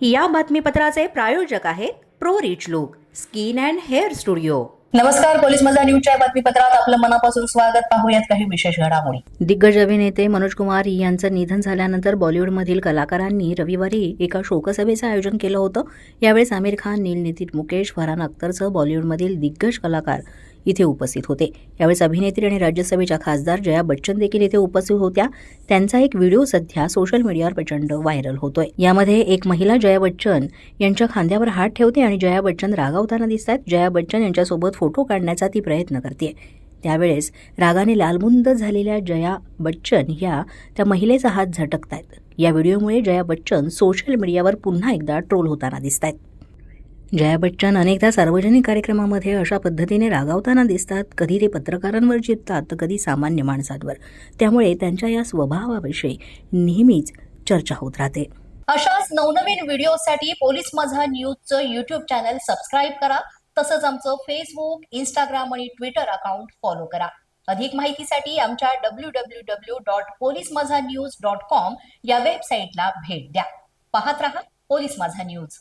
या बातमीपत्राचे प्रायोजक आहेत pro rich look skin and hair studio. नमस्कार पोलीस मजा न्यूजच्या बातमीपत्रात आपलं मनापासून स्वागत. पाहूयात काही विशेष घडामोडी. दिग्गज अभिनेते मनोज कुमार यांचं निधन झाल्यानंतर बॉलिवूडमधील कलाकारांनी रविवारी एका शोकसभेचं आयोजन केलं होतं. यावेळेस आमिर खान नील नितीन मुकेश फरहान अख्तरसह बॉलिवूडमधील दिग्गज कलाकार इथे उपस्थित होते. यावेळेस अभिनेत्री आणि राज्यसभेच्या खासदार जया बच्चन देखील इथे उपस्थित होत्या. त्यांचा एक व्हिडिओ सध्या सोशल मीडियावर प्रचंड व्हायरल होतोय. यामध्ये एक महिला जया बच्चन यांच्या खांद्यावर हात ठेवते आणि जया बच्चन रागावताना दिसत आहेत जया बच्चन यांच्यासोबत फोटो काढण्याचा ती प्रयत्न करते त्यावेळेस रागाने लालबुंद झालेल्या जया बच्चन या त्या महिलेचा हात झटकतायत. या व्हिडिओमुळे जया बच्चन सोशल मीडियावर पुन्हा एकदा ट्रोल होताना दिसत आहेत जया बच्चन अनेकदा सार्वजनिक कार्यक्रमामध्ये अशा पद्धतीने रागावताना दिसतात. कधी ते पत्रकारांवर जिंकतात तर कधी सामान्य माणसांवर. त्यामुळे त्यांच्या या स्वभावाविषयी नेहमीच चर्चा होत राहते. अशाच नवनवीन व्हिडिओसाठी पोलीस माझा न्यूजचं युट्यूब चॅनल सबस्क्राईब करा. तसंच आमचं फेसबुक इंस्टाग्राम आणि ट्विटर अकाउंट फॉलो करा. अधिक माहितीसाठी आमच्या W W W dot police Majha news dot com या वेबसाईटला भेट द्या. पाहत रहा पोलीस माझा न्यूज.